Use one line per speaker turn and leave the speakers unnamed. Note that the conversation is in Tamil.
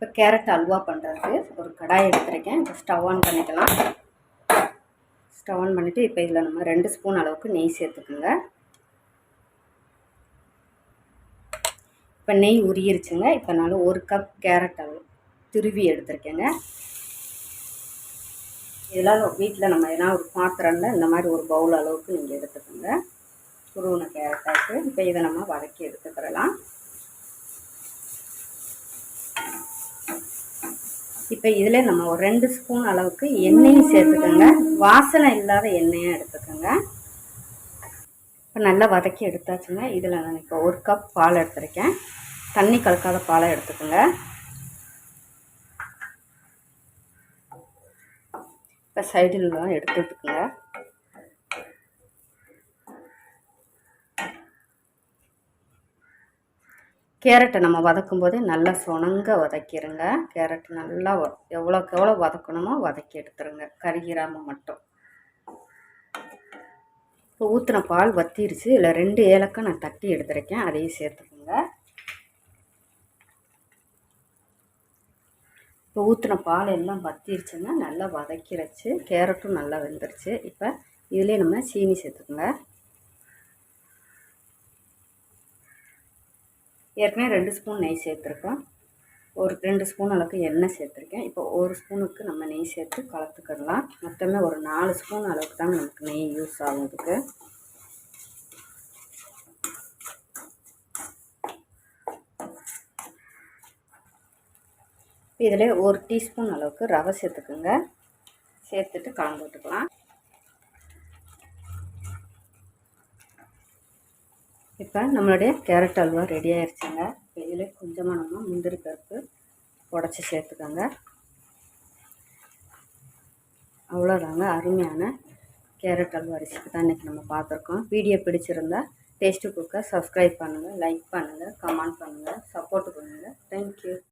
இப்போ கேரட் அல்வா பண்ணுறதுக்கு ஒரு கடாய் எடுத்துருக்கேன். இப்போ ஸ்டவ் ஆன் பண்ணிக்கலாம். ஸ்டவ் ஆன் பண்ணிவிட்டு இப்போ இதில் நம்ம ரெண்டு ஸ்பூன் அளவுக்கு நெய் சேர்த்துக்குங்க. இப்போ நெய் உரியிருச்சுங்க. இப்போ நான் ஒரு கப் கேரட் அளவு துருவி எடுத்திருக்கேங்க. இதெல்லாம் வீட்டில் நம்ம எதனா ஒரு பாத்திரம்ல இந்த மாதிரி ஒரு பவுல் அளவுக்கு நீங்கள் எடுத்துக்கோங்க. துருவின கேரட்டாக்கு. இப்போ இதை நம்ம வதக்கி எடுத்துக்கிறலாம் இப்போ இதில் நம்ம ஒரு ரெண்டு ஸ்பூன் அளவுக்கு எண்ணெயும் சேர்த்துக்கோங்க. வாசனை இல்லாத எண்ணெயும் எடுத்துக்கோங்க. இப்போ நல்லா வதக்கி எடுத்தாச்சுங்க. இதில் நான் இப்போ ஒரு கப் பால் எடுத்துருக்கேன். தண்ணி கலக்காத பாலை எடுத்துக்கோங்க. இப்போ சைடில் எடுத்து கேரட்டை நம்ம வதக்கும் போதே நல்லா சுணங்க வதக்கிடுங்க கேரட் நல்லா எவ்வளோக்கு எவ்வளோ வதக்கணுமோ வதக்கி எடுத்துருங்க. கருகிராமல் மட்டும். இப்போ ஊற்றின பால் வத்திருச்சு. இல்லை ரெண்டு ஏலக்காய் நான் தட்டி எடுத்துருக்கேன். அதையும் சேர்த்துக்கோங்க. இப்போ ஊற்றின பால் எல்லாம் வத்திருச்சுன்னா நல்லா வதக்கிடுச்சு கேரட்டும் நல்லா வெந்துருச்சு. இப்போ இதிலே நம்ம சீனி சேர்த்துக்கோங்க. ஏற்கனவே ரெண்டு ஸ்பூன் நெய் சேர்த்துருக்கோம் ஒரு ரெண்டு ஸ்பூன் அளவுக்கு எண்ணெய் சேர்த்துருக்கேன். இப்போ ஒரு ஸ்பூனுக்கு நம்ம நெய் சேர்த்து கலத்துக்கிடலாம். மொத்தமே ஒரு நாலு ஸ்பூன் அளவுக்கு தாங்க நமக்கு நெய் யூஸ் ஆகும் இதுக்கு இதில் ஒரு டீஸ்பூன் அளவுக்கு ரவை சேர்த்துக்குங்க. சேர்த்துட்டு கலந்து விட்டுக்கலாம். இப்போ நம்மளுடைய கேரட் அல்வா ரெடி ஆயிடுச்சுங்க இப்போ இதில் கொஞ்சமாக நம்ம முந்திரி பருப்பு உடச்சி சேர்த்துக்கோங்க. அவ்வளோதாங்க அருமையான கேரட் அல்வா ரெசிபி தான் இன்றைக்கி நம்ம பார்த்துருக்கோம். வீடியோ பிடிச்சிருந்தா டேஸ்ட்டு குக்கை சப்ஸ்கிரைப் பண்ணுங்கள் லைக் பண்ணுங்கள் கமெண்ட் பண்ணுங்கள் சப்போர்ட் பண்ணுங்கள் தேங்க்யூ